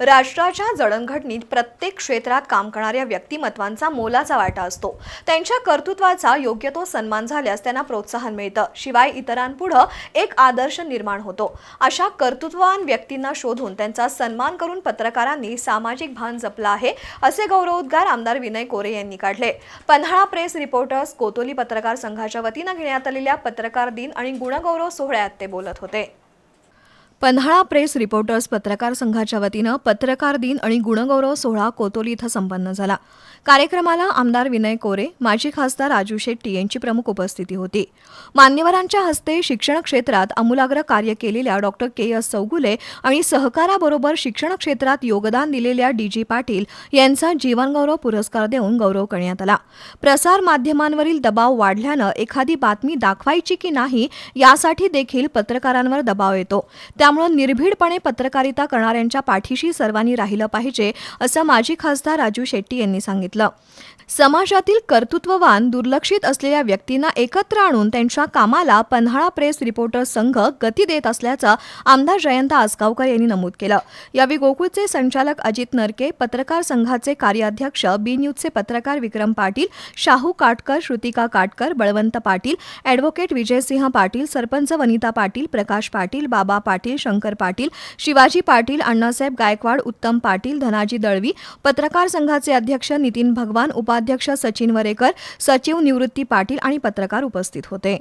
राष्ट्राच्या जडणघडणीत प्रत्येक क्षेत्रात काम करणाऱ्या व्यक्तिमत्वांचा मोलाचा वाटा असतो. त्यांच्या कर्तृत्वाचा योग्य तो सन्मान झाल्यास त्यांना प्रोत्साहन मिळतं. शिवाय इतरांपुढं एक आदर्श निर्माण होतो. अशा कर्तृत्ववान व्यक्तींना शोधून त्यांचा सन्मान करून पत्रकारांनी सामाजिक भान जपलं आहे असे गौरवोद्गार आमदार विनय कोरे यांनी काढले. पन्हाळा प्रेस रिपोर्टर्स कोतोली पत्रकार संघाच्या वतीनं घेण्यात आलेल्या पत्रकार दिन आणि गुणगौरव सोहळ्यात ते बोलत होते. पन्हाळा प्रेस रिपोर्टर्स पत्रकार संघाच्या वतीनं पत्रकार दिन आणि गुणगौरव सोहळा कोतोली इथं संपन्न झाला. कार्यक्रमाला आमदार विनय कोरे माजी खासदार राजू शेट्टी यांची प्रमुख उपस्थिती होती. मान्यवरांच्या हस्ते शिक्षण क्षेत्रात आमूलाग्र कार्य केलेल्या डॉक्टर के. एस. चौगुले आणि सहकाराबरोबर शिक्षण क्षेत्रात योगदान दिलेल्या डी. जी. पाटील यांचा जीवनगौरव पुरस्कार देऊन गौरव करण्यात आला. प्रसार माध्यमांवरील दबाव वाढल्यानं एखादी बातमी दाखवायची की नाही यासाठी देखील पत्रकारांवर दबाव येतो. त्या त्यामुळे निर्भीडपणे पत्रकारिता करणाऱ्यांच्या पाठीशी सर्वांनी राहिलं पाहिजे असं माजी खासदार राजू शेट्टी यांनी सांगितलं. समाजातील कर्तृत्ववान दुर्लक्षित असलेल्या व्यक्तींना एकत्र आणून त्यांच्या कामाला पन्हाळा प्रेस रिपोर्टर संघ गती देत असल्याचं आमदार जयंत आसगावकर यांनी नमूद केलं. यावेळी गोकुळचे संचालक अजित नरके पत्रकार संघाचे कार्याध्यक्ष बी न्यूजचे पत्रकार विक्रम पाटील शाहू काटकर श्रुतिका काटकर बळवंत पाटील ॲडव्होकेट विजयसिंह पाटील सरपंच वनिता पाटील प्रकाश पाटील बाबा पाटील शंकर पाटील शिवाजी पाटील अण्णासाहेब गायकवाड उत्तम पाटील धनाजी दळवी पत्रकार संघाचे अध्यक्ष नितीन भगवान उपाध्यक्ष सचिन वरेकर सचिव निवृत्ती पाटील आणि पत्रकार उपस्थित होते.